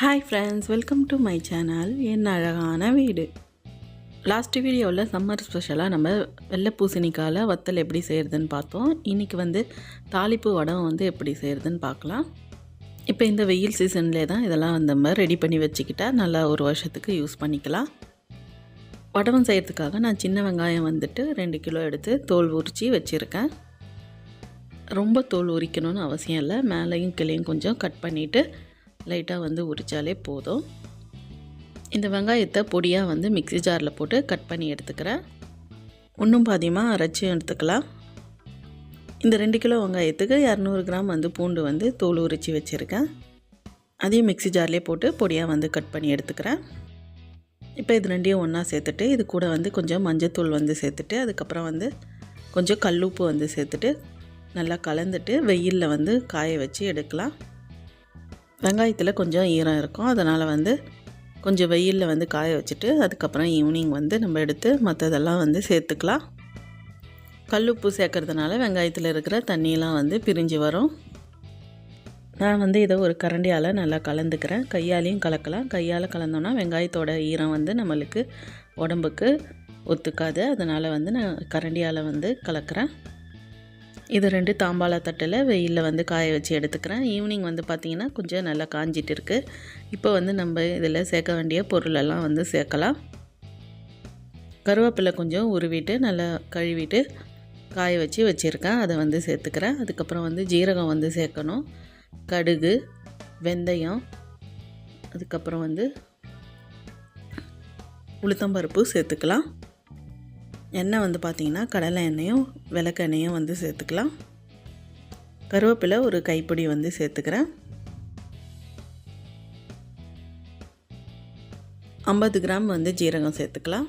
Hi friends welcome to my channel என் அழகான வீடு. Last வீடியோவில் சம்மர் ஸ்பெஷலாக நம்ம வெள்ளை பூசணிக்காயில் வத்தல் எப்படி செய்கிறதுன்னு பார்த்தோம். இன்றைக்கி வந்து தாளிப்பு வடம் வந்து எப்படி செய்கிறதுன்னு பார்க்கலாம். இப்போ இந்த வெயில் சீசன்லேயே தான் இதெல்லாம் அந்த மாதிரி ரெடி பண்ணி வச்சுக்கிட்டா நல்லா ஒரு வருஷத்துக்கு யூஸ் பண்ணிக்கலாம். வடவம் செய்கிறதுக்காக நான் சின்ன வெங்காயம் வந்துட்டு ரெண்டு கிலோ எடுத்து தோல் உரித்து வச்சுருக்கேன். ரொம்ப தோல் உரிக்கணும்னு அவசியம் இல்லை. மேலேயும் கிளையும் கொஞ்சம் கட் பண்ணிவிட்டு லைட்டாக வந்து உரித்தாலே போதும். இந்த வெங்காயத்தை பொடியாக வந்து மிக்ஸி ஜாரில் போட்டு கட் பண்ணி எடுத்துக்கிறேன். ஒன்றும் பாதியமாக அரைச்சி எடுத்துக்கலாம். இந்த ரெண்டு கிலோ வெங்காயத்துக்கு இரநூறு கிராம் வந்து பூண்டு வந்து தோல் உரித்து வச்சுருக்கேன். அதையும் மிக்ஸி ஜார்லேயே போட்டு பொடியாக வந்து கட் பண்ணி எடுத்துக்கிறேன். இப்போ இது ரெண்டையும் ஒன்றா சேர்த்துட்டு இது கூட வந்து கொஞ்சம் மஞ்சத்தூள் வந்து சேர்த்துட்டு அதுக்கப்புறம் வந்து கொஞ்சம் கல்லுப்பு வந்து சேர்த்துட்டு நல்லா கலந்துட்டு வெயிலில் வந்து காய வச்சு எடுக்கலாம். வெங்காயத்தில் கொஞ்சம் ஈரம் இருக்கும். அதனால் வந்து கொஞ்சம் வெயிலில் வந்து காய வச்சுட்டு அதுக்கப்புறம் ஈவினிங் வந்து நம்ம எடுத்து மற்றதெல்லாம் வந்து சேர்த்துக்கலாம். கல்லுப்பு சேர்க்கறதுனால வெங்காயத்தில் இருக்கிற தண்ணியெலாம் வந்து பிரிஞ்சு வரும். நான் வந்து இதை ஒரு கரண்டியால் நல்லா கலந்துக்கிறேன். கையாலையும் கலக்கலாம். கையால் கலந்தோன்னா வெங்காயத்தோட ஈரம் வந்து நம்மளுக்கு உடம்புக்கு ஒத்துக்காது. அதனால் வந்து நான் கரண்டியால் வந்து கலக்கிறேன். இது ரெண்டு தாம்பாள தட்டில் வெயிலில் வந்து காய வச்சு எடுத்துக்கிறேன். ஈவினிங் வந்து பார்த்திங்கன்னா கொஞ்சம் நல்லா காஞ்சிட்டு இருக்குது இப்போ வந்து நம்ம இதில் சேர்க்க வேண்டிய பொருளெல்லாம் வந்து சேர்க்கலாம். கருவேப்பிலை கொஞ்சம் உருவிட்டு நல்லா கழுவிட்டு காய வச்சு வச்சுருக்கேன். அதை வந்து சேர்த்துக்கிறேன். அதுக்கப்புறம் வந்து ஜீரகம் வந்து சேர்க்கணும். கடுகு வெந்தயம் அதுக்கப்புறம் வந்து உளுத்தம்பருப்பு சேர்த்துக்கலாம். எண்ணெய் வந்து பார்த்திங்கன்னா கடலை எண்ணெயும் விளக்கு எண்ணெயும் வந்து சேர்த்துக்கலாம். கருவேப்பிலை ஒரு கைப்பிடி வந்து சேர்த்துக்கிறேன். ஐம்பது கிராம் வந்து ஜீரகம் சேர்த்துக்கலாம்.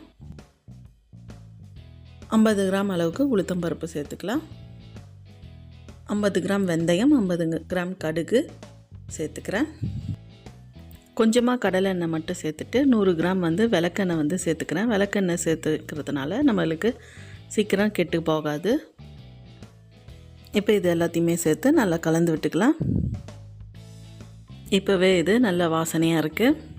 ஐம்பது கிராம் அளவுக்கு உளுத்தம்பருப்பு சேர்த்துக்கலாம். ஐம்பது கிராம் வெந்தயம் ஐம்பது கிராம் கடுகு சேர்த்துக்கிறேன். கொஞ்சமாக கடலெண்ணெய் மட்டும் சேர்த்துட்டு நூறு கிராம் வந்து விளக்கெண்ணெய் வந்து சேர்த்துக்கிறேன். விளக்கெண்ணெய் சேர்த்துக்கிறதுனால நம்மளுக்கு சீக்கிரம் கெட்டு போகாது. இப்போ இது எல்லாத்தையுமே சேர்த்து நல்லா கலந்து விட்டுக்கலாம். இப்போவே இது நல்ல வாசனையாக இருக்குது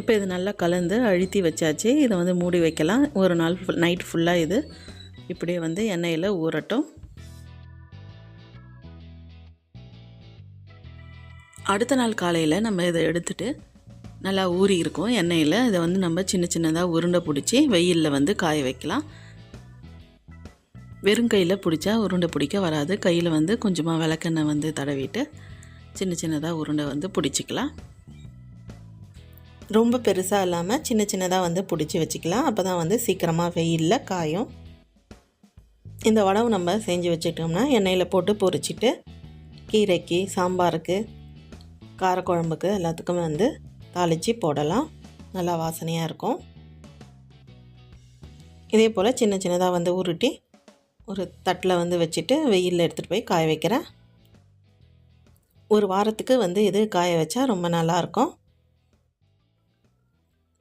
இப்போ இது நல்லா கலந்து அழுத்தி வச்சாச்சு. இதை வந்து மூடி வைக்கலாம். ஒரு நாள் ஃபுல் நைட் ஃபுல்லாக இது. இப்படியே வந்து எண்ணெயில் ஊறட்டும். அடுத்த நாள் காலையில் நம்ம இதை எடுத்துட்டு நல்லா ஊறி இருக்கும். எண்ணெயில் இதை வந்து நம்ம சின்ன சின்னதாக உருண்டை பிடிச்சி வெயிலில் வந்து காய வைக்கலாம். வெறும் கையில் பிடிச்சா உருண்டை பிடிக்க வராது. கையில் வந்து கொஞ்சமாக விளக்கெண்ணெய் வந்து தடவிட்டு சின்ன சின்னதாக உருண்டை வந்து பிடிச்சிக்கலாம். ரொம்ப பெருசாக இல்லாமல் சின்ன சின்னதாக வந்து பிடிச்சி வச்சுக்கலாம். அப்போ தான் வந்து சீக்கிரமாக வெயிலில் காயும். இந்த வடவு நம்ம செஞ்சு வச்சுட்டோம்னா எண்ணெயில் போட்டு பொரிச்சிட்டு கீரைக்கு சாம்பாருக்கு காரக்குழம்புக்கு எல்லாத்துக்குமே வந்து தாளித்து போடலாம். நல்லா வாசனையாக இருக்கும். இதே போல் சின்ன சின்னதாக வந்து உருட்டி ஒரு தட்டில் வந்து வச்சுட்டு வெயிலில் எடுத்துகிட்டு போய் காய வைக்கிறேன். ஒரு வாரத்துக்கு வந்து இது காய வச்சா ரொம்ப நல்லாயிருக்கும்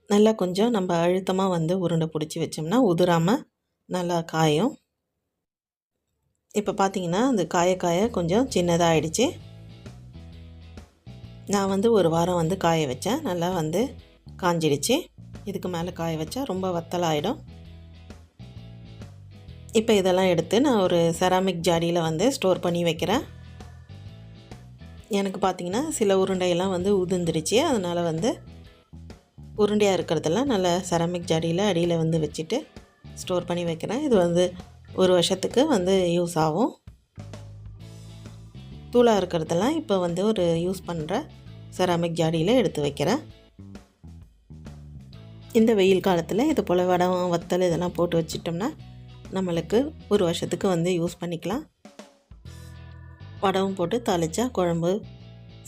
நல்லா கொஞ்சம் நம்ம அழுத்தமாக வந்து உருண்டை பிடிச்சி வச்சோம்னா உதிராமல் நல்லா காயும். இப்போ பார்த்தீங்கன்னா அந்த காய காய கொஞ்சம் சின்னதாக ஆயிடுச்சு. நான் வந்து ஒரு வாரம் வந்து காய வச்சேன். நல்லா வந்து காஞ்சிடுச்சு. இதுக்கு மேலே காய வச்சா ரொம்ப வத்தலாகிடும் இப்போ இதெல்லாம் எடுத்து நான் ஒரு செராமிக் ஜாடியில் வந்து ஸ்டோர் பண்ணி வைக்கிறேன். எனக்கு பார்த்திங்கன்னா சில உருண்டையெல்லாம் வந்து உதிர்ந்துடுச்சு. அதனால் வந்து உருண்டையாக இருக்கிறதெல்லாம் நல்ல செராமிக் ஜாடியில் அடியில் வந்து வச்சுட்டு ஸ்டோர் பண்ணி வைக்கிறேன். இது வந்து ஒரு வருஷத்துக்கு வந்து யூஸ் ஆகும். தூளாக இருக்கிறதெல்லாம் இப்போ வந்து ஒரு யூஸ் பண்ணுற செராமிக் ஜாடியில் எடுத்து வைக்கிறேன். இந்த வெயில் காலத்தில் இது போல் வடம் வத்தல் இதெல்லாம் போட்டு வச்சிட்டோம்னா நம்மளுக்கு ஒரு வருஷத்துக்கு வந்து யூஸ் பண்ணிக்கலாம். வடவும் போட்டு தாளித்தா குழம்பு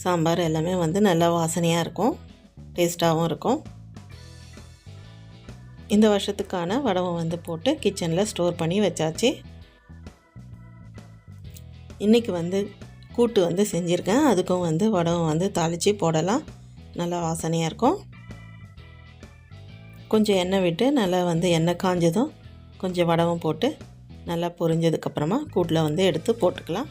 சாம்பார் எல்லாமே வந்து நல்லா வாசனையாக இருக்கும் டேஸ்ட்டாகவும் இருக்கும். இந்த வருஷத்துக்கான வடவம் வந்து போட்டு கிச்சனில் ஸ்டோர் பண்ணி வச்சாச்சு. இன்றைக்கி வந்து கூட்டு வந்து செஞ்சுருக்கேன். அதுக்கும் வந்து வடகம் வந்து தாளித்து போடலாம். நல்லா வாசனையாக இருக்கும். கொஞ்சம் எண்ணெய் விட்டு நல்லா வந்து எண்ணெய் காஞ்சதும் கொஞ்சம் வடகம் போட்டு நல்லா பொரிஞ்சதுக்கப்புறமா கூட்டில் வந்து எடுத்து போட்டுக்கலாம்.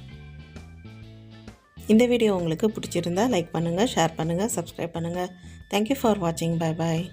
இந்த வீடியோ உங்களுக்கு பிடிச்சிருந்தா லைக் பண்ணுங்கள் ஷேர் பண்ணுங்கள் சப்ஸ்கிரைப் பண்ணுங்கள் தேங்க்யூ ஃபார் வாட்சிங் பை பாய்